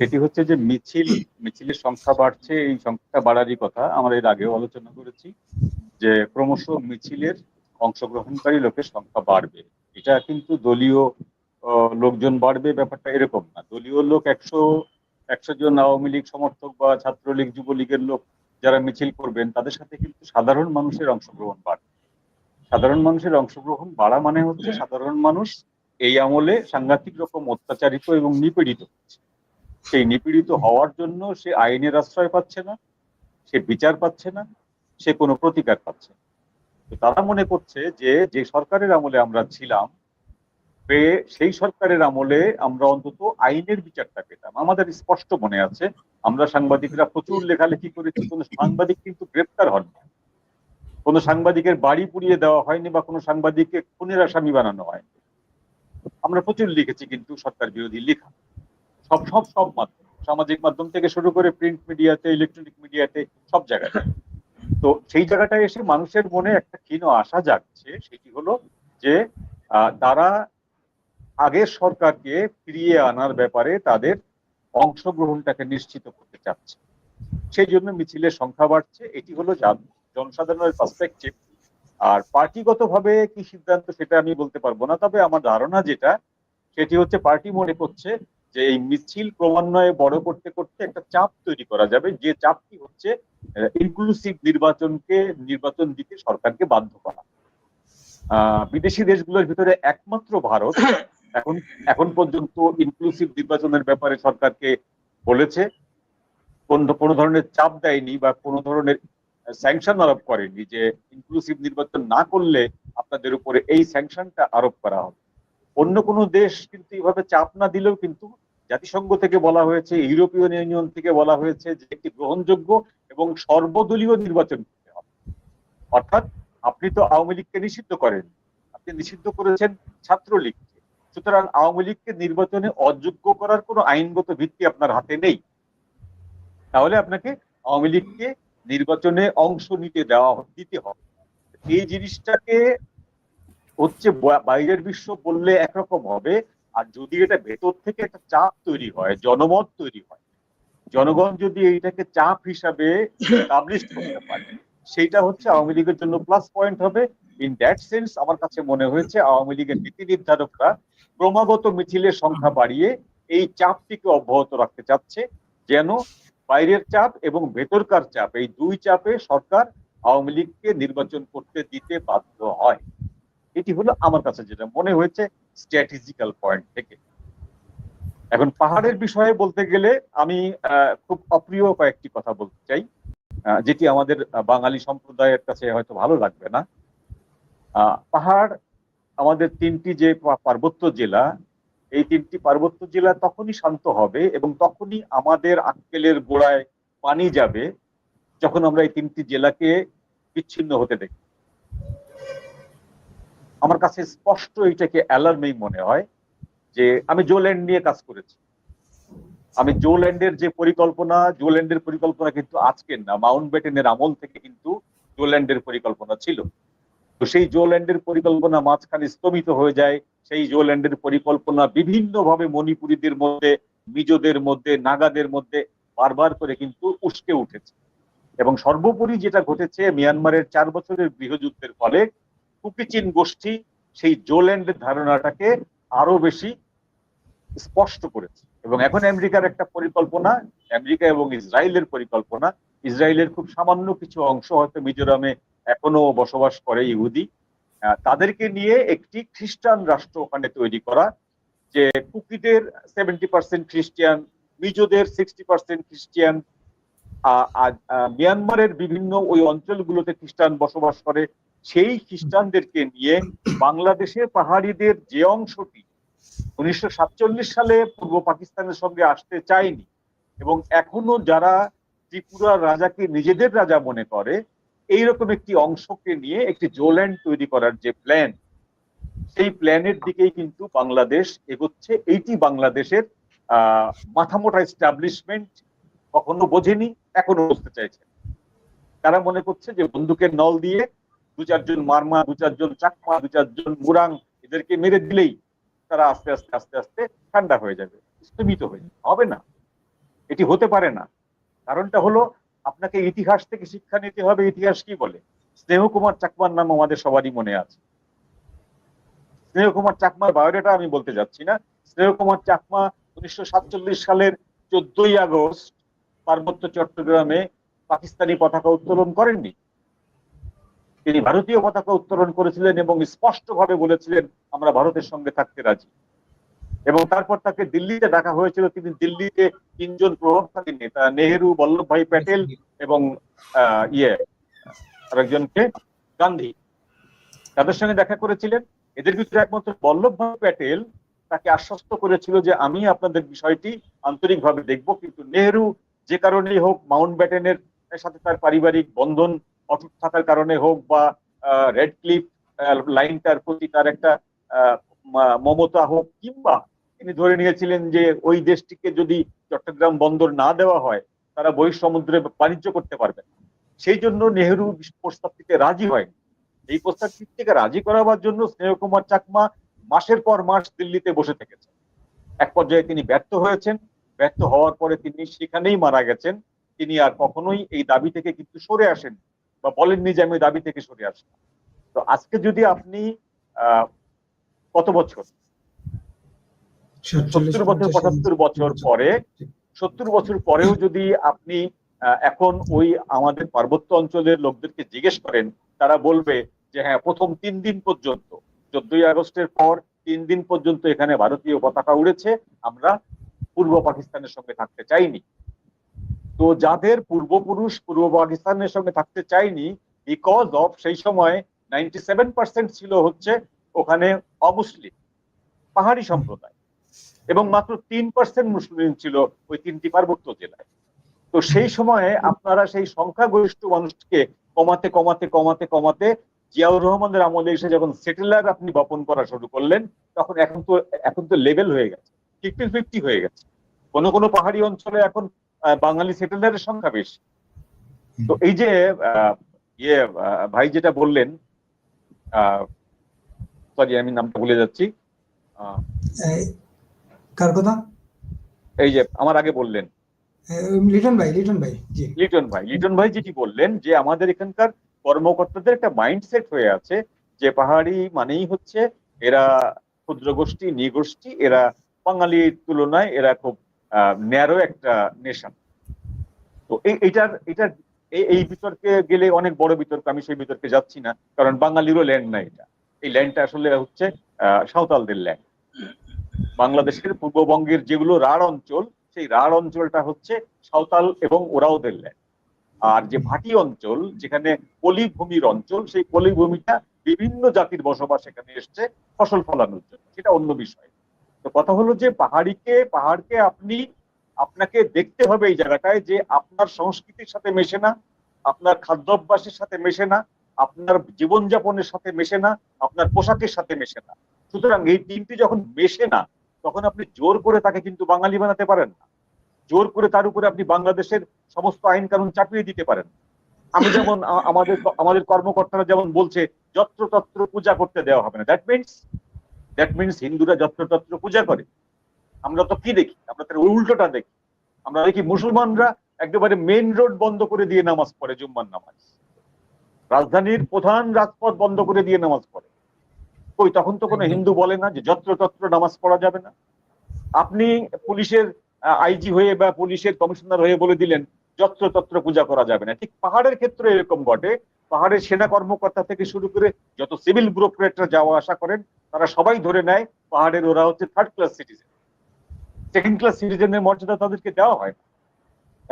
সেটি হচ্ছে যে মিছিল, মিছিলের সংখ্যা বাড়ছে, এই সংখ্যাটা বাড়ারই কথা। আমরা এর আগেও আলোচনা করেছি যে ক্রমশ মিছিলের অংশগ্রহণকারী লোকের সংখ্যা বাড়বে। এটা কিন্তু দলীয় লোকজন বাড়বে, ব্যাপারটা এরকম না। দলীয় লোক একশো একশো জন আওয়ামী লীগ সমর্থক বা ছাত্রলীগ, যুবলীগের লোক যারা মিছিল করবেন, তাদের সাথে কিন্তু সাধারণ মানুষের অংশগ্রহণ বাড়বে। সাধারণ মানুষের অংশগ্রহণ বাড়া মানে হচ্ছে সাধারণ মানুষ এই আমলে সাংঘাতিক রকম অত্যাচারিত এবং নিপীড়িত হচ্ছে। সেই নিপীড়িত হওয়ার জন্য সে আইনের আশ্রয় পাচ্ছে না, সে বিচার পাচ্ছে না, সে কোনো প্রতিকার পাচ্ছে তারা মনে করছে যে যে সরকারের আমলে আমরা ছিলাম সেই সরকারের আমলে আমরা অন্তত আইনের বিচারটা পেতাম। আমাদের স্পষ্ট মনে আছে, আমরা সাংবাদিকরা প্রচুর লেখালেখি করেছি, কোনো সাংবাদিক কিন্তু গ্রেপ্তার হননি। কোনো সাংবাদিকের বাড়ি পুড়িয়ে দেওয়া হয়নি বা কোনো সাংবাদিককে খুনের আসামি বানানো হয়নি। আমরা প্রচুর লিখেছি কিন্তু সরকার বিরোধী লেখা। সব সব সব মাধ্যম, সামাজিক মাধ্যম থেকে শুরু করে প্রিন্ট মিডিয়াতে ইলেকট্রনিক মিডিয়াতে সব জায়গায়। তো সেই জায়গাটায় এসে মানুষের মনে একটা ক্ষীণ আশা জাগছে, সেটি হলো যে তারা আগের সরকারকে ফিরিয়ে আনার ব্যাপারে তাদের অংশগ্রহণটাকে নিশ্চিত করতে চাচ্ছে। সেই জন্য মিছিলের সংখ্যা বাড়ছে। এটি হলো জন- জনসাধারণের পার্সপেক্টিভ আর পার্টিগতভাবে কি সিদ্ধান্ত সেটা আমি বলতে পারব না, তবে আমার ধারণা যেটা, সেটি হচ্ছে পার্টি মনে করছে যে এই মিছিল ক্রমান্বয়ে বড় করতে করতে একটা চাপ তৈরি করা যাবে। যে চাপটি হচ্ছে ইনক্লুসিভ নির্বাচনকে নির্বাচন দিতে সরকারকে বাধ্য করা। আহ, বিদেশি দেশগুলোর ভিতরে একমাত্র ভারত। এখন এখন পর্যন্ত ইনক্লুসিভ নির্বাচনের ব্যাপারে সরকারকে বলেছে। কোন কোনো ধরনের চাপ দেয়নি বা কোনো ধরনের স্যাংশন আরোপ করেনি যে ইনক্লুসিভ নির্বাচন না করলে আপনাদের উপরে এই স্যাংশনটা আরোপ করা হবে। অন্য কোনো দেশ কিন্তু এইভাবে চাপ না দিলেও কিন্তু জাতিসংঘ থেকে বলা হয়েছে ইউরোপিয়ান ইউনিয়ন থেকে বলা হয়েছে যে একটি গ্রহণযোগ্য এবং সর্বদলীয় নির্বাচন করতে হবে। অর্থাৎ আপনি তো আওয়ামী লীগকে নিষিদ্ধ করেন, আপনি নিষিদ্ধ করেছেন ছাত্রলীগকে। সুতরাং আওয়ামী লীগকে নির্বাচনে অযোগ্য করার কোনো আইনগত ভিত্তি আপনার হাতে নেই। তাহলে আপনাকে আওয়ামী লীগকে নির্বাচনে অংশ নিতে দেওয়া, দিতে হবে। এই জিনিসটাকে হচ্ছে বাইরের বিশ্ব বললে একরকম হবে। আর যদি এটা ভেতর থেকে একটা চাপ তৈরি হয়, জনমত তৈরি হয়, জনগণ যদি এইটাকে চাপ হিসাবে এস্টাবলিশ করতে পারে, সেইটা হচ্ছে আওয়ামী লীগের জন্য প্লাস পয়েন্ট হবে। ইন দ্যাট সেন্স আমার কাছে মনে হয়েছে আওয়ামী লীগের নীতি নির্ধারকরা ক্রমাগত মিছিলের সংখ্যা বাড়িয়ে এই চাপটিকে অব্যাহত রাখতে চাচ্ছে, যেন বাইরের চাপ এবং ভেতরকার চাপ, এই দুই চাপে সরকার আওয়ামী লীগকে নির্বাচন করতে দিতে বাধ্য হয়। এটি হলো আমার কাছে যেটা মনে হয়েছে স্ট্র্যাটেজিক্যাল পয়েন্ট থেকে। এখন পাহাড়ের বিষয়ে বলতে গেলে আমি খুব অপ্রিয় কয়েকটি কথা বলতে চাই যেটি আমাদের বাঙালি সম্প্রদায়ের কাছে হয়তো ভালো লাগবে না। পাহাড় আমাদের তিনটি যে পার্বত্য জেলা, এই তিনটি পার্বত্য জেলা তখনই শান্ত হবে এবং তখনই আমাদের আক্কেলের গোড়ায় পানি যাবে, যখন আমরা এই তিনটি জেলাকে বিচ্ছিন্ন হতে দেখি আমার কাছে স্পষ্ট এটাকে অ্যালার্মিং মনে হয় যে আমি জোল্যান্ড নিয়ে কাজ করেছি। আমি জোল্যান্ডের যে পরিকল্পনা জোল্যান্ডের পরিকল্পনা কিন্তু আজকের না, মাউন্ট বেটেনের আমল থেকে কিন্তু জোল্যান্ডের পরিকল্পনা ছিল। তো সেই জোল্যান্ডের পরিকল্পনা মাঝখানে স্তমিত হয়ে যায়, সেই জোল্যান্ডের পরিকল্পনা বিভিন্নভাবে মণিপুরীদের মধ্যে, মিজোদের মধ্যে, নাগাদের মধ্যে বারবার করে কিন্তু উস্কে উঠেছে। এবং সর্বোপরি যেটা ঘটেছে, মিয়ানমারের চার বছরের গৃহযুদ্ধের ফলে কুকিচিন গোষ্ঠী সেই জোল্যান্ডের ধারণাটাকে আরও বেশি স্পষ্ট করেছে। এবং এখন আমেরিকার একটা পরিকল্পনা, আমেরিকা এবং ইসরায়েলের পরিকল্পনা, ইসরায়েলের খুব সামান্য কিছু অংশ হয়তো মিজোরামে এখনও বসবাস করে ইহুদি। তাদেরকে নিয়ে একটি খ্রিস্টান রাষ্ট্র ওখানে তৈরি করা, যে কুকিদের সেভেন্টি পার্সেন্ট খ্রিস্টিয়ান মিজোদের সিক্সটি পার্সেন্ট খ্রিস্টিয়ান মিয়ানমারের বিভিন্ন ওই অঞ্চলগুলোতে খ্রিস্টান বসবাস করে। সেই খ্রিস্টানদেরকে নিয়ে বাংলাদেশের পাহাড়িদের যে অংশটি উনিশশো সাতচল্লিশ সালে পূর্ব পাকিস্তানের সঙ্গে আসতে চায়নি এবং এখনও যারা ত্রিপুরার রাজাকে নিজেদের রাজা মনে করে, এইরকম একটি অংশকে নিয়ে একটি জোল্যান্ড তৈরি করার যে প্ল্যান, সেই প্ল্যানের দিকেই কিন্তু বাংলাদেশ এগোচ্ছে। এইটি বাংলাদেশের মাথামোটা এস্টাবলিশমেন্ট কখনো বোঝেনি, এখনও বুঝতে চাইছে। তারা মনে করছে যে বন্দুকের নল দিয়ে দু চারজন মারমা, দু চারজন চাকমা, দু চারজন মুরাং এদেরকে মেরে দিলেই তারা আস্তে আস্তে আস্তে আস্তে ঠান্ডা হয়ে যাবে স্থমিত হয়ে যাবে। হবে না। এটি হতে পারে না। কারণটা হলো আপনাকে ইতিহাস থেকে শিক্ষা নিতে হবে। ইতিহাস কি বলে? স্নেহ কুমার চাকমার নাম আমাদের সবারই মনে আছে। স্নেহ কুমার চাকমার বায়োডাটা আমি বলতে যাচ্ছি না। স্নেহ কুমার চাকমা উনিশশো সাতচল্লিশ সালের চোদ্দই আগস্ট পার্বত্য চট্টগ্রামে পাকিস্তানি পতাকা উত্তোলন করেননি। তিনি ভারতীয় পতাকা উত্তোলন করেছিলেন এবং স্পষ্টভাবে বলেছিলেন, আমরা ভারতের সঙ্গে থাকতে রাজি। এবং তারপর তাকে দিল্লিতে ডাকা হয়েছিল। তিনি দিল্লিতে তিনজন প্রভাবশালী নেতা, নেহেরু বল্লভভাই প্যাটেল এবং ইয়ে আরেকজনকে, গান্ধী। তাদের সঙ্গে দেখা করেছিলেন। এদের ভিতরে একমাত্র বল্লভভাই প্যাটেল তাকে আশ্বস্ত করেছিল যে, আমি আপনাদের বিষয়টি আন্তরিকভাবে দেখব। কিন্তু নেহেরু যে কারণেই হোক, মাউন্ট ব্যাটেনের সাথে তার পারিবারিক বন্ধন অটুট থাকার কারণে হোক বা রেড ক্লিফ লাইনটার প্রতি তার একটা মমতা হোক কিংবা তিনি ধরে নিয়েছিলেন যে ওই দেশটিকে যদি চট্টগ্রাম বন্দর না দেওয়া হয়, তারা বহিঃসমুদ্রে বাণিজ্য করতে পারবে সেই জন্য নেহেরু প্রস্তাবটিতে রাজি হয়নি। এই প্রস্তাবটি থেকে রাজি করাবার জন্য স্নেহ কুমার চাকমা মাসের পর মাস দিল্লিতে বসে থেকেছেন। এক পর্যায়ে তিনি ব্যর্থ হয়েছেন। ব্যর্থ হওয়ার পরে তিনি সেখানেই মারা গেছেন। তিনি আর কখনোই এই দাবি থেকে কিন্তু সরে আসেন বা বলেননি যে আমি দাবি থেকে সরে আসি তো আজকে যদি আপনি কত বছর? সত্তর বছর পঁচাত্তর বছর পরে সত্তর বছর পরেও যদি আপনি এখন ওই আমাদের পার্বত্য অঞ্চলের লোকদেরকে জিজ্ঞেস করেন তারা বলবে যে হ্যাঁ প্রথম তিন দিন পর্যন্ত চোদ্দই আগস্টের পর তিন দিন পর্যন্ত এখানে ভারতীয় পতাকা উড়েছে আমরা পূর্ব পাকিস্তানের সঙ্গে থাকতে চাইনি। তো যাদের পূর্বপুরুষ, পূর্ব পাকিস্তানের সঙ্গে থাকতে চাইনি বিকজ অফ সেই সময় নাইনটি সেভেন পার্সেন্ট ছিল হচ্ছে ওখানে অমুসলিম, পাহাড়ি সম্প্রদায়। এবং মাত্র তিন পার্সেন্ট মুসলিম ছিল ওই তিনটি পার্বত্য জেলায়। তো সেই সময়ে আপনারা সেই সংখ্যাগরিষ্ঠ মানুষকে কমাতে কমাতে কমাতে কমাতে জিয়াউর রহমানের আমলে এসে যখন সেটেলার আপনি বপন করা শুরু করলেন, তখন এখন তো এখন তো লেভেল হয়ে গেছে ফিফটি ফিফটি হয়ে গেছে। কোন কোন পাহাড়ি অঞ্চলে এখন বাঙালি সেটেলারের সংখ্যা বেশি। তো এই যে ইয়ে ভাই যেটা বললেন সরি আমি নামটা ভুলে যাচ্ছি। কার কথা? এই যে আমার আগে বললেন। লিটন ভাই লিটন ভাই জি। লিটন ভাই লিটন ভাই যেটি বললেন যে আমাদের এখানকার কর্মকর্তাদের একটা মাইন্ডসেট হয়ে আছে যে পাহাড়ি মানেই হচ্ছে এরা ক্ষুদ্র গোষ্ঠী নিগোষ্ঠী এরা বাঙালির তুলনায় এরা খুব ন্যারো একটা নেশন তো এই এটার এই- বিতর্কে গেলে অনেক বড় বিতর্ক, আমি সেই বিতর্কে যাচ্ছি না, কারণ বাঙালিরও ল্যান্ড না এটা। এই ল্যান্ডটা আসলে হচ্ছে সাঁওতালদের ল্যান্ড বাংলাদেশের পূর্ববঙ্গের যেগুলো রাঢ় অঞ্চল, সেই রাঢ় অঞ্চলটা হচ্ছে সাঁওতাল এবং ওরাওদের ল্যান্ড আর যে ভাটি অঞ্চল, যেখানে পলিভূমির অঞ্চল, সেই পলিভূমিটা বিভিন্ন জাতির বসবাস এখানে এসছে ফসল ফলানোর জন্য। সেটা অন্য বিষয়। তো কথা হলো যে পাহাড়িকে, পাহাড়কে আপনি, আপনাকে দেখতে হবে এই জায়গাটায় যে আপনার সংস্কৃতির সাথে মেশে না, আপনার খাদ্যাভ্যাসের সাথে মেশে না, আপনার জীবনযাপনের সাথে মেশে না, আপনার পোশাকের সাথে মেশে না। সুতরাং এই তিনটি যখন মেশে না, তখন আপনি জোর করে তাকে কিন্তু বাঙালি বানাতে পারেন না। জোর করে তার উপরে আপনি বাংলাদেশের সমস্ত আইন কানুন চাপিয়ে দিতে পারেন আমি যেমন আমাদের আমাদের কর্মকর্তারা যেমন বলছে, যত্রতত্র পূজা করতে দেওয়া হবে না। দ্যাট মিনস দ্যাট মিনস হিন্দুরা যত্রতত্র পূজা করে। আমরা তো কি দেখি? আমরা তার উল্টোটা দেখি। আমরা দেখি মুসলমানরা একেবারে মেইন রোড বন্ধ করে দিয়ে নামাজ পড়ে, জুম্মার নামাজ। রাজধানীর প্রধান রাজপথ বন্ধ করে দিয়ে নামাজ পড়ে। কই তখন তো কোনো হিন্দু বলে না যে যত্রতত্র নামাজ পড়া যাবে না। আপনি পুলিশের আইজি হয়ে বা পুলিশের কমিশনার হয়ে বলে দিলেন, যত্রতত্র পূজা করা যাবে না। ঠিক পাহাড়ের ক্ষেত্রে এরকম ঘটে পাহাড়ের সেনা কর্মকর্তা থেকে শুরু করে যত সিভিল ব্যুরোক্রেটরা যাওয়া আসা করেন তারা সবাই ধরে নেয় পাহাড়ের, ওরা হচ্ছে third class citizen second class সিটিজেনের মর্যাদা তাদেরকে দেওয়া হয় না।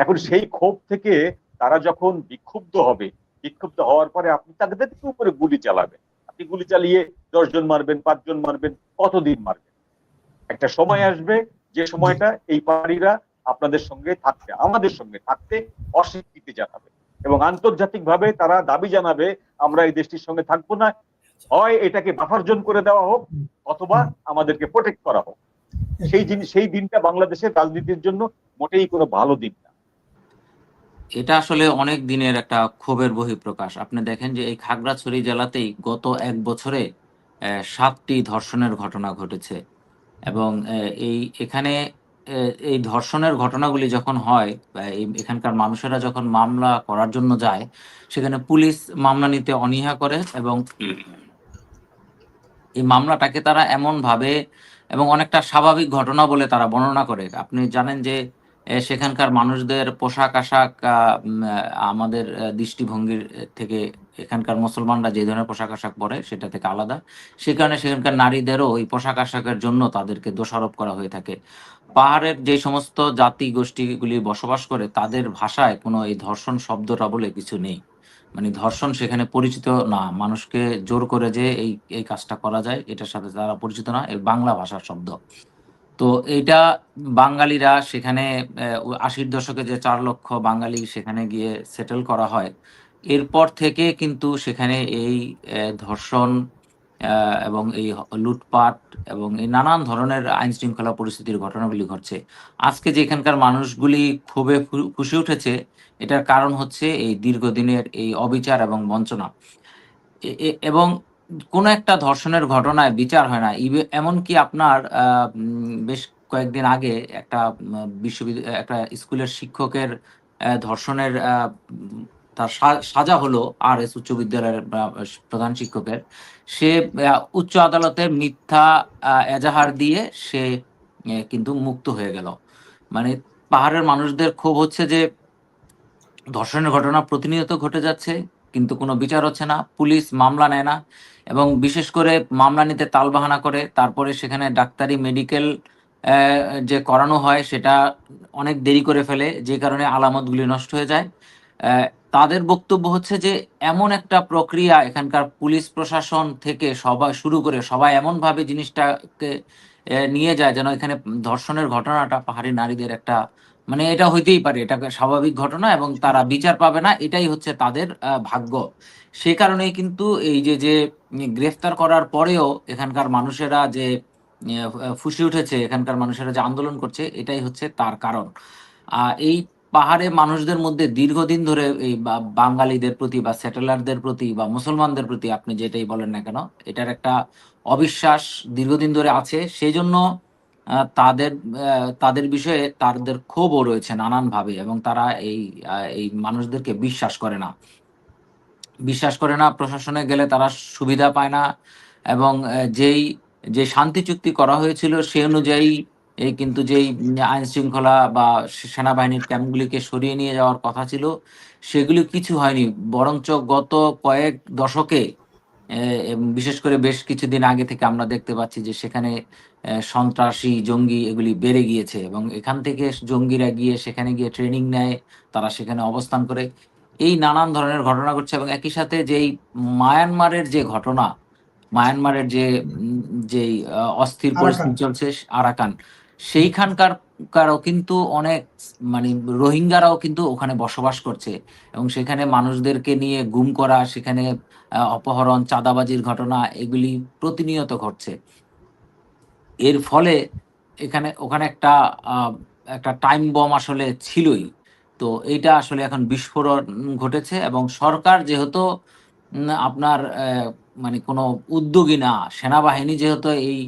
এখন সেই ক্ষোভ থেকে তারা যখন বিক্ষুব্ধ হবে, বিক্ষুব্ধ হওয়ার পরে আপনি তাদের উপরে গুলি চালাবেন। আপনি গুলি চালিয়ে দশজন মারবেন, পাঁচজন মারবেন, কতদিন মারবেন? একটা সময় আসবে, যে সময়টা এই পাহাড়িরা আপনাদের সঙ্গে থাকতে আমাদের সঙ্গে থাকতে অস্বীকৃতি জানাবে। এবং আন্তর্জাতিক ভাবে তারা দাবি জানাবে, আমরা এই দেশটির সঙ্গে থাকব না হয় এটাকে বাফার্জন করে দেওয়া হোক, অথবা আমাদেরকে প্রোটেক্ট করা হোক। সেই জিনিস সেই দিনটা বাংলাদেশের রাজনীতির জন্য মোটেই কোনো ভালো দিন না। এটা আসলে অনেক দিনের একটা ক্ষোভের বহিঃপ্রকাশ। আপনি দেখেন যে এই খাগড়াছড়ি জেলাতেই গত এক বছরে সাতটি ধর্ষণের ঘটনা ঘটেছে। এবং এই, এখানে এই ধর্ষণের ঘটনাগুলি যখন হয় এখানকার মানুষেরা যখন মামলা করার জন্য যায়, সেখানে পুলিশ মামলা নিতে অনীহা করে এবং এই মামলাটাকে তারা এমন ভাবে এবং অনেকটা স্বাভাবিক ঘটনা বলে তারা বর্ণনা করে। আপনি জানেন যে সেখানকার মানুষদের পোশাক আশাক আমাদের দৃষ্টিভঙ্গির থেকে এখানকার মুসলমানরা যে ধরনের পোশাক আশাক পরে সেটা থেকে আলাদা। সে কারণে সেখানকার নারীদেরও ওই পোশাক আশাকের জন্য তাদেরকে দোষারোপ করা হয়ে থাকে। পাহাড়ের যে সমস্ত জাতি গোষ্ঠীগুলি বসবাস করে তাদের ভাষায় কোনো এই ধর্ষণ শব্দটা বলে কিছু নেই। মানে ধর্ষণ সেখানে পরিচিত না। মানুষকে জোর করে যে এই এই কাজটা করা যায়, এটার সাথে তারা পরিচিত না। এই বাংলা ভাষার শব্দ। তো এইটা বাঙালিরা সেখানে আশির দশকে যে চার লক্ষ বাঙালি সেখানে গিয়ে সেটেল করা হয়, এরপর থেকে কিন্তু সেখানে এই ধর্ষণ এবং এই লুটপাট এবং এই নানান ধরনের আইন শৃঙ্খলা পরিস্থিতির ঘটনাগুলি ঘটছে। আজকে যে এখানকার মানুষগুলি খুবই ফুসে উঠেছে এটার কারণ হচ্ছে এই দীর্ঘদিনের এই অবিচার এবং বঞ্চনা। এবং কোনো একটা ধর্ষণের ঘটনায় বিচার হয় না। এমনকি আপনার বেশ কয়েকদিন আগে একটা বিশ্ববিদ্যালয়, একটা স্কুলের শিক্ষকের ধর্ষণের তার সাজা হলো আর এস উচ্চ বিদ্যালয়ের প্রধান শিক্ষকের। সে উচ্চ আদালতে মিথ্যা এজাহার দিয়ে সে কিন্তু মুক্ত হয়ে গেল। মানে পাহাড়ের মানুষদের ক্ষোভ হচ্ছে যে ধর্ষণের ঘটনা প্রতিনিয়ত ঘটে যাচ্ছে, কিন্তু কোনো বিচার হচ্ছে না, পুলিশ মামলা নেয় না, এবং বিশেষ করে মামলা নিতে তালবাহানা করে, তারপরে সেখানে ডাক্তারি, মেডিকেল যে করানো হয় সেটা অনেক দেরি করে ফেলে, যে কারণে আলামতগুলি নষ্ট হয়ে যায়। তাদের বক্তব্য হচ্ছে যে এমন একটা প্রক্রিয়া এখানকার পুলিশ প্রশাসন থেকে সবাই শুরু করে সবাই এমনভাবে জিনিসটাকে নিয়ে যায় যেন এখানে ধর্ষণের ঘটনাটা পাহাড়ি নারীদের একটা মানে এটা হইতেই পারে, এটা স্বাভাবিক ঘটনা এবং তারা বিচার পাবে না, এটাই হচ্ছে তাদের ভাগ্য। সে কারণেই কিন্তু এই যে যে গ্রেফতার করার পরেও এখানকার মানুষেরা যে ফুসে উঠেছে, এখানকার মানুষেরা যে আন্দোলন করছে, এটাই হচ্ছে তার কারণ। এই পাহাড়ে মানুষদের মধ্যে দীর্ঘদিন ধরে এই বাঙালিদের প্রতি বা সেটেলারদের প্রতি বা মুসলমানদের প্রতি আপনি যেটাই বলেন না কেন, এটার একটা অবিশ্বাস দীর্ঘদিন ধরে আছে। সেই জন্য তাদের তাদের বিষয়ে তাদের ক্ষোভও রয়েছে নানানভাবে এবং তারা এই এই মানুষদেরকে বিশ্বাস করে না। বিশ্বাস করে না, প্রশাসনে গেলে তারা সুবিধা পায় না এবং যেই, যে শান্তি চুক্তি করা হয়েছিল সে অনুযায়ী এই কিন্তু যেই আইন শৃঙ্খলা বা সেনাবাহিনীর ক্যাম্পগুলিকে সরিয়ে নিয়ে যাওয়ার কথা ছিল, সেগুলি কিছু হয়নি। বরঞ্চ গত কয়েক দশকে বিশেষ করে বেশ কিছুদিন আগে থেকে আমরা দেখতে পাচ্ছি যে সেখানে সন্ত্রাসী জঙ্গি এগুলি বেড়ে গিয়েছে এবং এখান থেকে জঙ্গিরা গিয়ে সেখানে গিয়ে ট্রেনিং নেয় তারা সেখানে অবস্থান করে। এই নানান ধরনের ঘটনা ঘটছে এবং একই সাথে যেই মায়ানমারের যে ঘটনা মায়ানমারের যে যেই অস্থির পরিস্থিতি চলছে আরাকান সেইখানকার কারও কিন্তু অনেক মানে রোহিঙ্গারাও কিন্তু ওখানে বসবাস করছে এবং সেখানে মানুষদেরকে নিয়ে গুম করা সেখানে অপহরণ চাঁদাবাজির ঘটনা এগুলি প্রতিনিয়ত ঘটছে। এর ফলে এখানে, ওখানে একটা একটা টাইম বম আসলে ছিলই। তো এইটা আসলে এখন বিস্ফোরণ ঘটেছে এবং সরকার যেহেতু আপনার মানে কোনো উদ্যোগী না, সেনাবাহিনী যেহেতু এই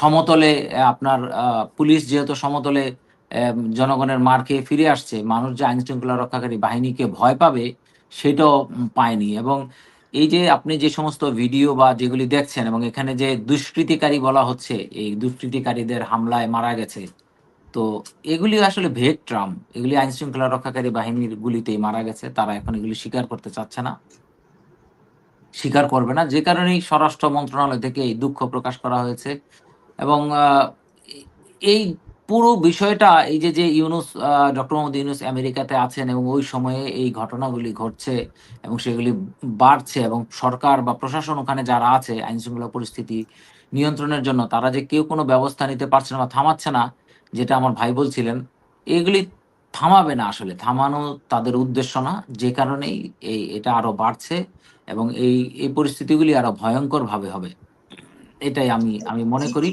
সমতলে আপনার পুলিশ যেহেতু সমতলে জনগণের মার খেয়ে ফিরে আসছে, মানুষ যে আইন শৃঙ্খলা রক্ষাকারী বাহিনীকে ভয় পাবে, সেটাও পায়নি। এবং এই যে আপনি যে সমস্ত ভিডিও বা যেগুলি দেখছেন এবং এখানে যে দুষ্কৃতিকারী বলা হচ্ছে, এই দুষ্কৃতিকারীদের হামলায় মারা গেছে, তো এগুলি আসলে ভেগ ট্রাম। এগুলি আইন শৃঙ্খলা রক্ষাকারী বাহিনীর গুলিতেই মারা গেছে, তারা এখন এগুলি স্বীকার করতে চাচ্ছে না। স্বীকার করবে না, যে কারণেই স্বরাষ্ট্র মন্ত্রণালয় থেকে এই দুঃখ প্রকাশ করা হয়েছে এবং এই পুরো বিষয়টা এই যে যে ইউনুস ডক্টর মোহাম্মদ ইউনুস আমেরিকাতে আছেন এবং ওই সময়ে এই ঘটনাগুলি ঘটছে এবং সেগুলি বাড়ছে এবং সরকার বা প্রশাসন ওখানে যারা আছে আইন শৃঙ্খলা পরিস্থিতি নিয়ন্ত্রণের জন্য তারা যে কেউ কোনো ব্যবস্থা নিতে পারছে না বা থামাচ্ছে না যেটা আমার ভাই বলছিলেন এগুলি থামাবে না আসলে। থামানো তাদের উদ্দেশ্য না যে কারণেই এই এটা আরও বাড়ছে এবং এই এই পরিস্থিতিগুলি আরও ভয়ঙ্কর ভাবে হবে। এটাই আমি আমি মনে করি।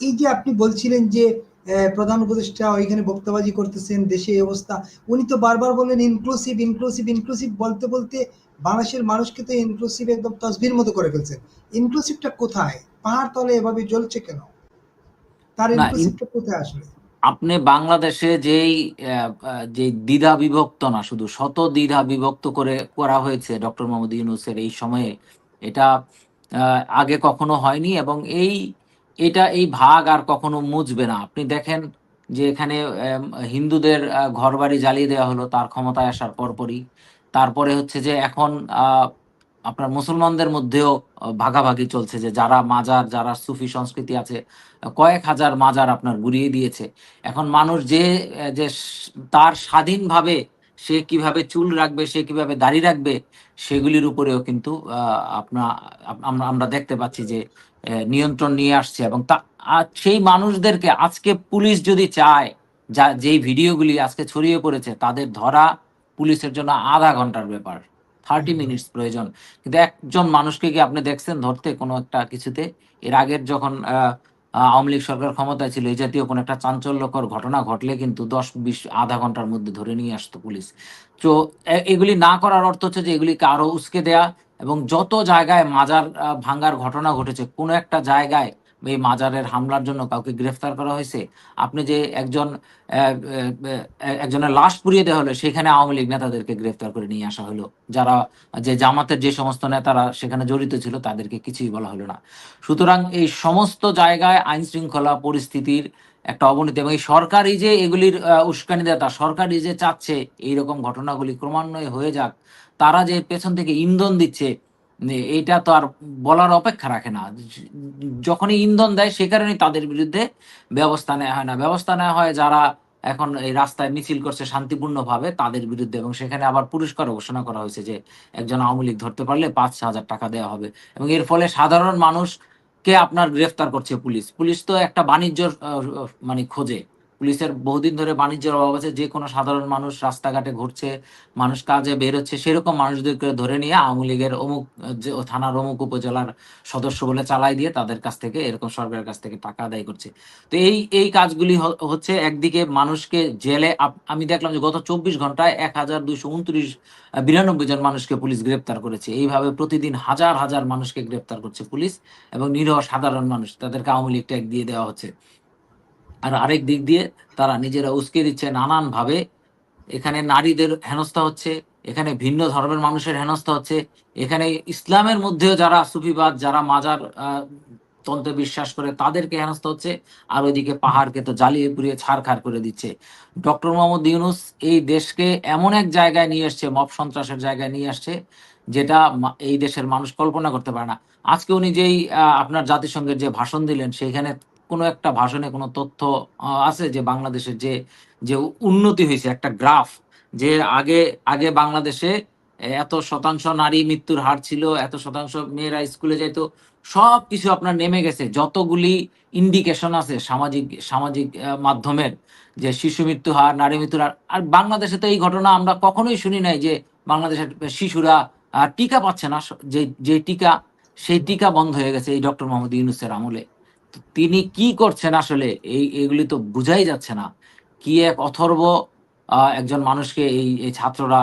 এই- যে আপনি বলছিলেন যে প্রধান উপদেষ্টা ওইখানে বক্তবাজি করতেছেন দেশে এই অবস্থা। উনি তো বারবার বললেন ইনক্লুসিভ ইনক্লুসিভ ইনক্লুসিভ বলতে বলতে বাংলাদেশের মানুষকে তো ইনক্লুসিভ একদম তসবির মতো করে ফেলছেন। ইনক্লুসিভটা কোথায়? পাহাড় তলে এভাবে জ্বলছে কেন? তার ইনক্লুসিভটা কোথায় আসলে? আপনি বাংলাদেশে যেই যে দ্বিধা বিভক্ত না শুধু শত দ্বিধা বিভক্ত করে করা হয়েছে ডক্টর মোহাম্মদ ইউনুসের এই সময়ে এটা আহ, আগে কখনো হয়নি এবং এই এটা এই ভাগ আর কখনো মুছবে না। আপনি দেখেন যে এখানে হিন্দুদের ঘরবাড়ি জ্বালিয়ে দেওয়া হলো তার ক্ষমতায় আসার পরপরই। তারপরে হচ্ছে যে এখন আপনার মুসলমানদের মধ্যেও ভাগাভাগি চলছে যে যারা মাজার যারা সুফি সংস্কৃতি আছে কয়েক হাজার মাজার আপনার গুড়িয়ে দিয়েছে। এখন মানুষ যে যে তার স্বাধীনভাবে সে কীভাবে চুল রাখবে সে কীভাবে দাড়ি রাখবে সেগুলির উপরেও কিন্তু আহ, আপনা আমরা দেখতে পাচ্ছি যে নিয়ন্ত্রণ নিয়ে আসছে এবং তা সেই মানুষদেরকে আজকে পুলিশ যদি চায় যা যেই ভিডিওগুলি আজকে ছড়িয়ে পড়েছে তাদের ধরা পুলিশের জন্য আধা ঘণ্টার ব্যাপার। থার্টি মিনিটস প্রয়োজন। কিন্তু একজন মানুষকে কি আপনি দেখছেন ধরতে কোনো একটা কিছুতে? এর আগের যখন আওয়ামী লীগ সরকার ক্ষমতায় ছিল এই জাতীয় কোনো একটা চাঞ্চল্যকর ঘটনা ঘটলে কিন্তু দশ বিশ আধা ঘণ্টার মধ্যে ধরে নিয়ে আসতো পুলিশ। তো এগুলি না করার অর্থ হচ্ছে যে এগুলিকে আরও উস্কে দেয়া এবং যত জায়গায় মাজার ভাঙ্গার ঘটনা ঘটেছে, কোনো একটা জায়গায় এই মাজারের হামলার জন্য কাউকে গ্রেফতার করা হয়েছে। আপনি যে একজন একজনের লাশ পুড়িয়ে দেওয়া হলো, সেখানে আওয়ামী লীগ নেতাদেরকে গ্রেফতার করে নিয়ে আসা হলো। যারা, যে জামাতের যে সমস্ত নেতারা সেখানে জড়িত ছিল, তাদেরকে কিছুই বলা হলো না। সুতরাং এই সমস্ত জায়গায় আইন শৃঙ্খলা পরিস্থিতির একটা অবনতি এবং এই সরকারই যে এগুলির উস্কানি দেতা সরকারই যে চাচ্ছে এইরকম ঘটনাগুলি ক্রমান্বয়ে হয়ে যাক, তারা যে পেছন থেকে ইন্ধন দিচ্ছে এটা তো আর বলার অপেক্ষা রাখে না। যখনই ইন্ধন দেয়, সে কারণেই তাদের বিরুদ্ধে ব্যবস্থা নেওয়া হয় না। ব্যবস্থা নেওয়া হয় যারা এখন এই রাস্তায় মিছিল করছে শান্তিপূর্ণভাবে, তাদের বিরুদ্ধে এবং সেখানে আবার পুরস্কার ঘোষণা করা হয়েছে যে একজন আওয়ামী লীগ ধরতে পারলে পাঁচ হাজার টাকা দেওয়া হবে। এবং এর ফলে সাধারণ মানুষকে আপনার গ্রেফতার করছে পুলিশ? পুলিশ তো একটা বাণিজ্য মানে খোঁজে। পুলিশের বহুদিন ধরে বাণিজ্যের অভাব আছে, যে কোনো সাধারণ মানুষ রাস্তাঘাটে ঘুরছে, মানুষ কাজে বের হচ্ছে সেরকম মানুষদেরকে ধরে নিয়ে আওয়ামী লীগের অমুক থানার অমুক উপজেলার সদস্য বলে চালাই দিয়ে তাদের কাছ থেকে, এরকম সরকারের কাছ থেকে টাকা আদায় করছে। তো এই এই কাজগুলি হচ্ছে একদিকে মানুষকে জেলে আমি দেখলাম যে গত চব্বিশ ঘন্টায় এক হাজার দুইশো উনত্রিশ বিরানব্বই জন মানুষকে পুলিশ গ্রেপ্তার করেছে। এইভাবে প্রতিদিন হাজার হাজার মানুষকে গ্রেপ্তার করছে পুলিশ এবং নিরহ সাধারণ মানুষ, তাদেরকে আওয়ামী লীগ ট্যাগ দিয়ে দেওয়া হচ্ছে। আর আরেক দিক দিয়ে তারা নিজেরা উস্কে দিচ্ছে নানান ভাবে এখানে নারীদের হেনস্থা হচ্ছে, এখানে ভিন্ন ধর্মের মানুষের হেনস্থা হচ্ছে, এখানে ইসলামের মধ্যেও যারা সুফিবাদ, যারা মাজার তন্ত্রে বিশ্বাস করে তাদেরকে হেনস্থা হচ্ছে, আর ওইদিকে পাহাড়কে তো জ্বালিয়ে পুড়িয়ে ছাড়খাড় করে দিচ্ছে। ডক্টর মোহাম্মদ ইউনুস এই দেশকে এমন এক জায়গায় নিয়ে আসছে মব সন্ত্রাসের জায়গায় নিয়ে আসছে যেটা এই দেশের মানুষ কল্পনা করতে পারে না। আজকে উনি যেই আপনার জাতিসংঘের যে ভাষণ দিলেন সেখানে কোনো একটা ভাষণে কোনো তথ্য আছে যে বাংলাদেশের যে যে উন্নতি হয়েছে, একটা গ্রাফ যে আগে আগে বাংলাদেশে এত শতাংশ নারী মৃত্যুর হার ছিল, এত শতাংশ মেয়েরা স্কুলে যাইতো সব কিছু আপনার নেমে গেছে। যতগুলি ইন্ডিকেশন আছে সামাজিক সামাজিক মাধ্যমের যে শিশু মৃত্যু হার, নারী মৃত্যুর হার, আর বাংলাদেশে তো এই ঘটনা আমরা কখনোই শুনি নাই যে বাংলাদেশের শিশুরা টিকা পাচ্ছে না যে যে টিকা, সেই টিকা বন্ধ হয়ে গেছে এই ডক্টর মোহাম্মদ ইউনুসের আমলে। তিনি কি করছেন আসলে? এই, এগুলি তো বুঝাই যাচ্ছে না। কি এক অথর্ব একজন মানুষকে এই এই ছাত্ররা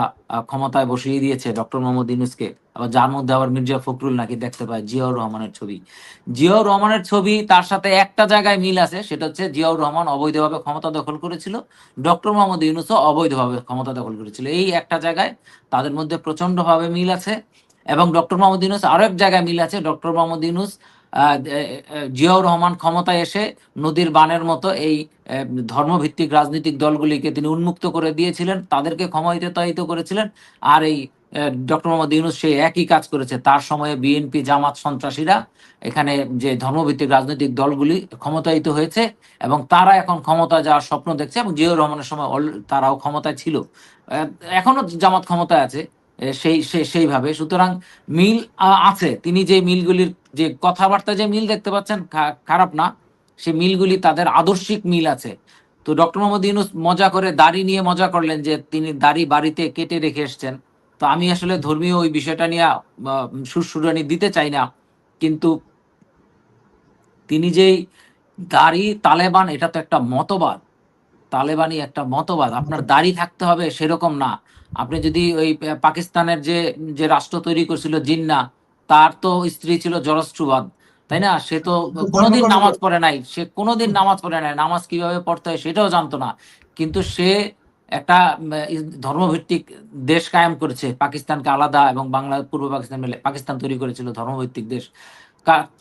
ক্ষমতায় বসিয়ে দিয়েছে ডক্টর মোহাম্মদ ইউনুসকে? আবার যার মধ্যে আবার মির্জা ফখরুল নাকি দেখতে পায়, জিয়াউর রহমানের ছবি। জিয়াউর রহমানের ছবি তার সাথে একটা জায়গায় মিল আছে, সেটা হচ্ছে জিয়াউর রহমান অবৈধভাবে ক্ষমতা দখল করেছিল। ডক্টর মোহাম্মদ ইউনুসও অবৈধভাবে ক্ষমতা দখল করেছিল। এই একটা জায়গায় তাদের মধ্যে প্রচন্ডভাবে মিল আছে এবং ডক্টর মোহাম্মদ ইউনুস আরও এক জায়গায় মিল আছে। ডক্টর মোহাম্মদ ইউনুস জিয়াউর রহমান ক্ষমতায় এসে নদীর বানের মতো এই ধর্মভিত্তিক রাজনৈতিক দলগুলিকে তিনি উন্মুক্ত করে দিয়েছিলেন, তাদেরকে ক্ষমতায়িত করেছিলেন, আর এই ডক্টর মোহাম্মদ ইউনুস সেই একই কাজ করেছে। তার সময়ে বিএনপি, জামাত, সন্ত্রাসীরা এখানে যে ধর্মভিত্তিক রাজনৈতিক দলগুলি ক্ষমতায়িত হয়েছে এবং তারা এখন ক্ষমতা যাওয়ার স্বপ্ন দেখছে এবং জিয়াউর রহমানের সময় তারাও ক্ষমতায় ছিল। এখনও জামাত ক্ষমতায় আছে। সেই সেইভাবে। সুতরাং মিল আছে। তিনি যে মিলগুলির, যে কথাবার্তা যে মিল দেখতে পাচ্ছেন খারাপ না, সে মিলগুলি তাদের আদর্শিক মিল আছে। তো ডক্টর মোহাম্মদ ইউনুস মজা করে দাড়ি নিয়ে মজা করলেন যে তিনি দাড়ি বাড়িতে কেটে রেখে এসছেন। তো আমি আসলে ধর্মীয় ওই বিষয়টা নিয়ে সুরসুরানি দিতে চাই না। কিন্তু তিনি যেই দাড়ি, তালেবান, এটা তো একটা মতবাদ। তালেবানি একটা মতবাদ আপনার দাড়ি থাকতে হবে সেরকম না। আপনি যদি ওই পাকিস্তানের যে যে রাষ্ট্র তৈরি করছিল জিন্না তার তো স্ত্রী ছিল জরস্ট্রুবাদ তাই না? সে তো কোনোদিন নামাজ পড়ে নাই সে কোনোদিন নামাজ পড়ে নাই নামাজ কীভাবে পড়তে হয় সেটাও জানতো না। কিন্তু সে একটা ধর্মভিত্তিক দেশ কায়েম করেছে পাকিস্তানকে আলাদা এবং বাংলা পূর্ব পাকিস্তান মিলে পাকিস্তান তৈরি করেছিল ধর্মভিত্তিক দেশ।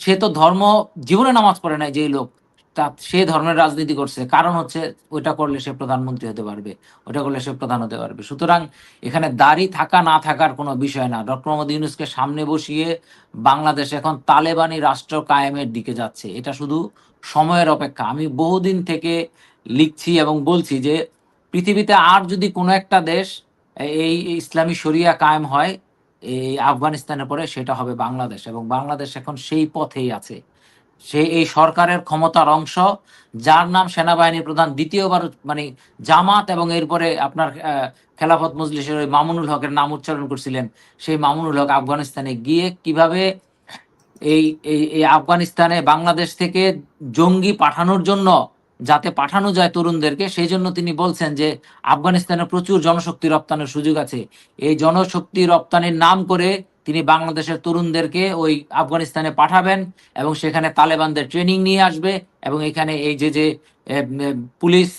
সে তো ধর্ম জীবনে নামাজ পড়ে নাই যেই লোক তা সে ধর্মের রাজনীতি করছে। কারণ হচ্ছে ওইটা করলে সে প্রধানমন্ত্রী হতে পারবে ওটা করলে সে প্রধান হতে পারবে। সুতরাং এখানে দাড়ি থাকা না থাকার কোনো বিষয় না। ডক্টর মোহাম্মদ ইউনুসকে সামনে বসিয়ে বাংলাদেশ এখন তালেবানি রাষ্ট্র কায়েমের দিকে যাচ্ছে। এটা শুধু সময়ের অপেক্ষা। আমি বহুদিন থেকে লিখছি এবং বলছি যে পৃথিবীতে আর যদি কোনো একটা দেশ এই ইসলামী শরিয়া কায়েম হয়, এই আফগানিস্তানের পরে সেটা হবে বাংলাদেশ এবং বাংলাদেশ এখন সেই পথেই আছে। সে এই সরকারের ক্ষমতার অংশ, যার নাম সেনাবাহিনী প্রধান দ্বিতীয়বার মানে জামাত এবং এরপরে আপনার খেলাফত মজলিসের ওই মামুনুল হকের নাম উচ্চারণ করছিলেন। সেই মামুনুল হক আফগানিস্তানে গিয়ে কীভাবে এই এই আফগানিস্তানে বাংলাদেশ থেকে জঙ্গি পাঠানোর জন্য, যাতে পাঠানো যায় তরুণদেরকে, সেই জন্য তিনি বলছেন যে আফগানিস্তানে প্রচুর জনশক্তি রপ্তানির সুযোগ আছে। এই জনশক্তি রপ্তানির নাম করে তিনি বাংলাদেশের তরুণদেরকে ওই আফগানিস্তানে পাঠাবেন এবং সেখানে তালেবানদের ট্রেনিং নিয়ে আসবে এবং এখানে এই যে যে পুলিশ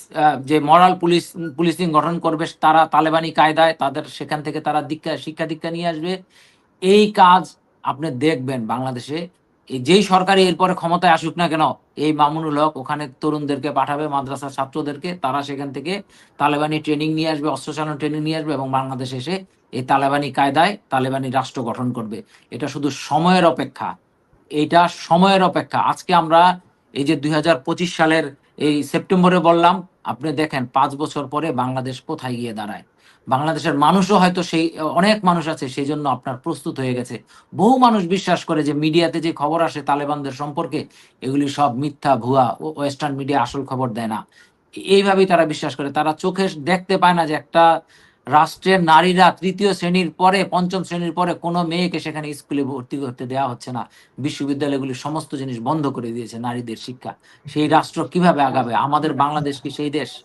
যে মরাল পুলিশ, পুলিশিং গঠন করবে, তারা তালেবানি কায়দায় তাদের সেখান থেকে তারা দীক্ষা, শিক্ষা দীক্ষা নিয়ে আসবে। এই কাজ আপনি দেখবেন বাংলাদেশে। যেই সরকারি এরপরে ক্ষমতায় আসুক না কেন, এই মামুনুল হক ওখানে তরুণদেরকে পাঠাবে, মাদ্রাসার ছাত্রদেরকে, তারা সেখান থেকে তালেবানি ট্রেনিং নিয়ে আসবে অস্ত্র ট্রেনিং নিয়ে আসবে এবং বাংলাদেশে এসে এই তালেবানি কায়দায় তালেবানি রাষ্ট্র গঠন করবে। এটা শুধু সময়ের অপেক্ষা। এটা সময়ের অপেক্ষা। আজকে আমরা এই যে দুই হাজার পঁচিশ সালের এই সেপ্টেম্বরে বললাম, আপনি দেখেন পাঁচ বছর পরে বাংলাদেশ কোথায় গিয়ে দাঁড়ায়। বাংলাদেশের মানুষও হয়তো সেই, অনেক মানুষ আছে সেই জন্য আপনার প্রস্তুত হয়ে গেছে। বহু মানুষ বিশ্বাস করে যে মিডিয়াতে যে খবর আসে তালেবানদের সম্পর্কে, এগুলি সব মিথ্যা, ভুয়া, ও ওয়েস্টার্ন মিডিয়া আসল খবর দেয় না। এইভাবেই তারা বিশ্বাস করে। তারা চোখে দেখতে পায় না যে একটা রাষ্ট্রের নারীরা তৃতীয় শ্রেণির পরে, পঞ্চম শ্রেণির পরে কোনো মেয়েকে সেখানে স্কুলে ভর্তি করতে দেওয়া হচ্ছে না। বিশ্ববিদ্যালয়গুলি সমস্ত জিনিস বন্ধ করে দিয়েছে নারীদের শিক্ষা। সেই রাষ্ট্র কীভাবে আগাবে? আমাদের বাংলাদেশ কি সেই দেশ?